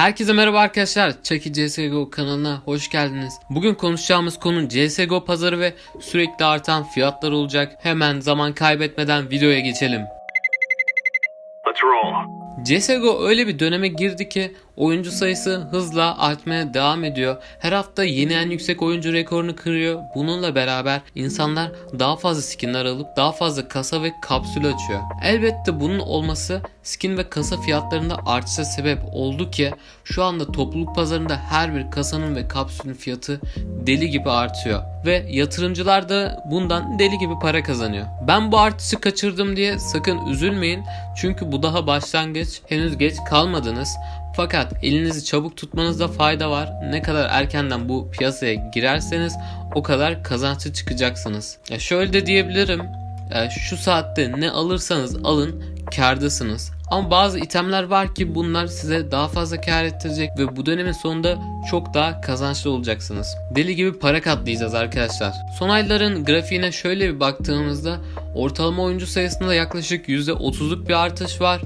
Herkese merhaba arkadaşlar. Chucky CSGO kanalına hoş geldiniz. Bugün konuşacağımız konu CSGO pazarı ve sürekli artan fiyatlar olacak. Hemen zaman kaybetmeden videoya geçelim. Let's roll. CSGO öyle bir döneme girdi ki oyuncu sayısı hızla artmaya devam ediyor. Her hafta yeni en yüksek oyuncu rekorunu kırıyor. Bununla beraber insanlar daha fazla skinler alıp daha fazla kasa ve kapsül açıyor. Elbette bunun olması skin ve kasa fiyatlarında artışa sebep oldu ki şu anda topluluk pazarında her bir kasanın ve kapsülün fiyatı deli gibi artıyor. Ve yatırımcılar da bundan deli gibi para kazanıyor. Ben bu artışı kaçırdım diye sakın üzülmeyin. Çünkü bu daha başlangıç. Henüz geç kalmadınız. Fakat elinizi çabuk tutmanızda fayda var. Ne kadar erkenden bu piyasaya girerseniz o kadar kazançlı çıkacaksınız. Ya şöyle de diyebilirim. Şu saatte ne alırsanız alın kârdasınız. Ama bazı itemler var ki bunlar size daha fazla kar ettirecek ve bu dönemin sonunda çok daha kazançlı olacaksınız. Deli gibi para katlayacağız arkadaşlar. Son ayların grafiğine şöyle bir baktığımızda ortalama oyuncu sayısında yaklaşık %30'luk bir artış var.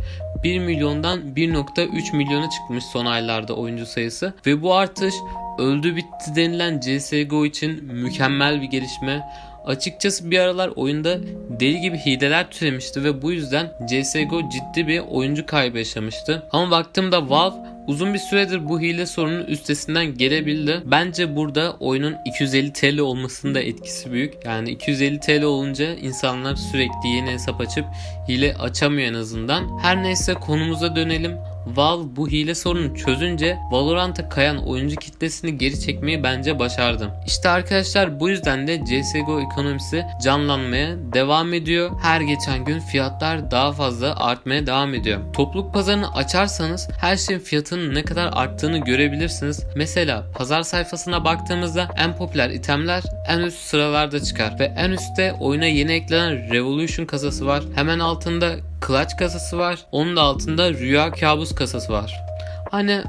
1 milyondan 1.3 milyona çıkmış son aylarda oyuncu sayısı ve bu artış öldü bitti denilen CSGO için mükemmel bir gelişme. Açıkçası bir aralar oyunda deli gibi hileler türemişti ve bu yüzden CSGO ciddi bir oyuncu kaybı yaşamıştı. Ama baktığımda Valve uzun bir süredir bu hile sorunun üstesinden gelebildi. Bence burada oyunun 250 TL olmasının da etkisi büyük. Yani 250 TL olunca insanlar sürekli yeni hesap açıp hile açamıyor en azından. Her neyse konumuza dönelim. Valve bu hile sorununu çözünce Valorant'a kayan oyuncu kitlesini geri çekmeyi bence başardı. İşte arkadaşlar bu yüzden de CSGO ekonomisi canlanmaya devam ediyor. Her geçen gün fiyatlar daha fazla artmaya devam ediyor. Topluluk pazarını açarsanız her şeyin fiyatının ne kadar arttığını görebilirsiniz. Mesela pazar sayfasına baktığımızda en popüler itemler en üst sıralarda çıkar ve en üstte oyuna yeni eklenen Revolution kasası var. Hemen altında Clutch kasası var. Onun da altında Rüya Kabus kasası var. Hani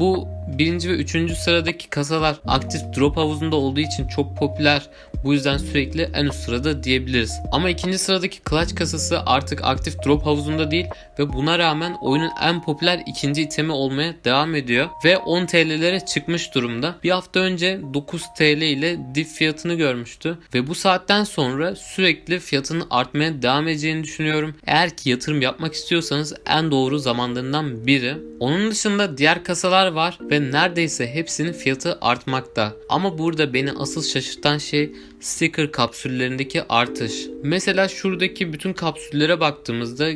bu birinci ve üçüncü sıradaki kasalar aktif drop havuzunda olduğu için çok popüler. Bu yüzden sürekli en üst sırada diyebiliriz. Ama ikinci sıradaki Clutch kasası artık aktif drop havuzunda değil ve buna rağmen oyunun en popüler ikinci itemi olmaya devam ediyor. Ve 10 TL'lere çıkmış durumda. Bir hafta önce 9 TL ile dip fiyatını görmüştü. Ve bu saatten sonra sürekli fiyatının artmaya devam edeceğini düşünüyorum. Eğer ki yatırım yapmak istiyorsanız en doğru zamanlarından biri. Onun dışında diğer kasalar var ve neredeyse hepsinin fiyatı artmakta. Ama burada beni asıl şaşırtan şey sticker kapsüllerindeki artış. Mesela şuradaki bütün kapsüllere baktığımızda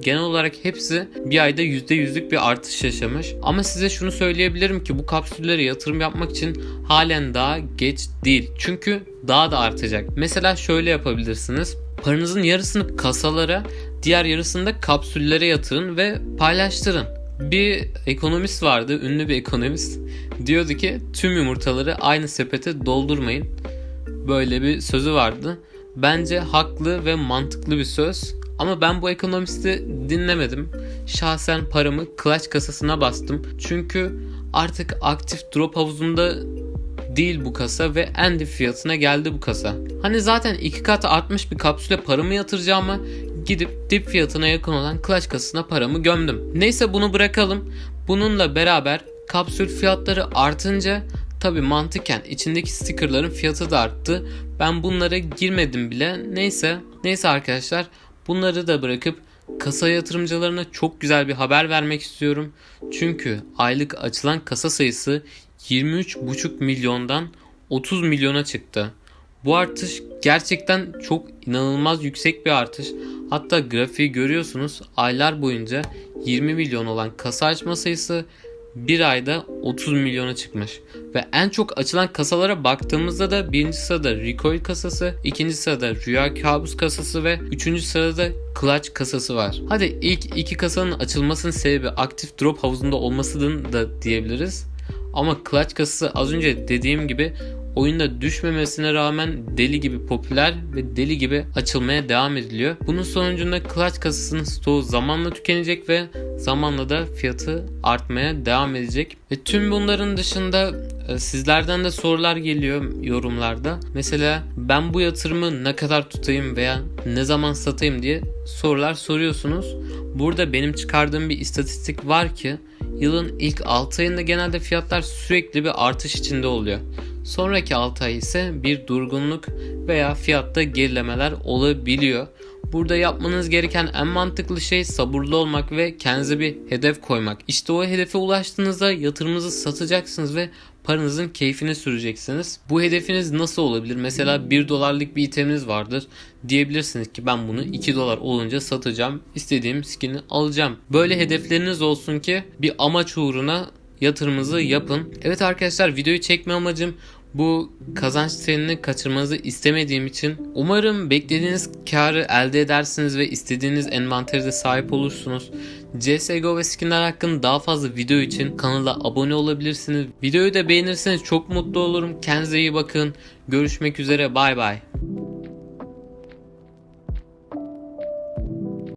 genel olarak hepsi bir ayda %100'lük bir artış yaşamış. Ama size şunu söyleyebilirim ki bu kapsüllere yatırım yapmak için halen daha geç değil. Çünkü daha da artacak. Mesela şöyle yapabilirsiniz. Paranızın yarısını kasalara, diğer yarısını da kapsüllere yatırın ve paylaştırın. Bir ekonomist vardı, ünlü bir ekonomist. Diyordu ki tüm yumurtaları aynı sepete doldurmayın. Böyle bir sözü vardı. Bence haklı ve mantıklı bir söz. Ama ben bu ekonomisti dinlemedim. Şahsen paramı clutch kasasına bastım. Çünkü artık aktif drop havuzunda değil bu kasa ve en dip fiyatına geldi bu kasa. Hani zaten iki kat artmış bir kapsüle paramı yatıracağıma gidip dip fiyatına yakın olan clutch kasasına paramı gömdüm. Neyse bunu bırakalım. Bununla beraber kapsül fiyatları artınca tabi mantıken içindeki stickerların fiyatı da arttı. Ben bunlara girmedim bile. Neyse. Neyse arkadaşlar bunları da bırakıp kasa yatırımcılarına çok güzel bir haber vermek istiyorum. Çünkü aylık açılan kasa sayısı 23,5 milyondan 30 milyona çıktı. Bu artış gerçekten çok inanılmaz yüksek bir artış. Hatta grafiği görüyorsunuz aylar boyunca 20 milyon olan kasa açma sayısı bir ayda 30 milyona çıkmış. Ve en çok açılan kasalara baktığımızda da birinci sırada Recoil kasası, ikinci sırada Rüya Kabus kasası ve üçüncü sırada Clutch kasası var. Hadi ilk iki kasanın açılmasının sebebi aktif drop havuzunda olmasının da diyebiliriz. Ama Clutch kasası az önce dediğim gibi oyunda düşmemesine rağmen deli gibi popüler ve deli gibi açılmaya devam ediliyor. Bunun sonucunda Clutch kasasının stoğu zamanla tükenecek ve zamanla da fiyatı artmaya devam edecek. Ve tüm bunların dışında e, sizlerden de sorular geliyor yorumlarda. Mesela ben bu yatırımı ne kadar tutayım veya ne zaman satayım diye sorular soruyorsunuz. Burada benim çıkardığım bir istatistik var ki yılın ilk 6 ayında genelde fiyatlar sürekli bir artış içinde oluyor. Sonraki 6 ay ise bir durgunluk veya fiyatta gerilemeler olabiliyor. Burada yapmanız gereken en mantıklı şey sabırlı olmak ve kendinize bir hedef koymak. İşte o hedefe ulaştığınızda yatırımınızı satacaksınız ve paranızın keyfini süreceksiniz. Bu hedefiniz nasıl olabilir? Mesela 1 dolarlık bir iteminiz vardır. Diyebilirsiniz ki ben bunu 2 dolar olunca satacağım. İstediğim skin'i alacağım. Böyle hedefleriniz olsun ki bir amaç uğruna yatırımınızı yapın. Evet arkadaşlar videoyu çekme amacım bu kazanç trenini kaçırmanızı istemediğim için umarım beklediğiniz karı elde edersiniz ve istediğiniz envanterize sahip olursunuz. CSGO ve skinler hakkında daha fazla video için kanala abone olabilirsiniz. Videoyu da beğenirseniz çok mutlu olurum. Kendinize iyi bakın. Görüşmek üzere bay bay.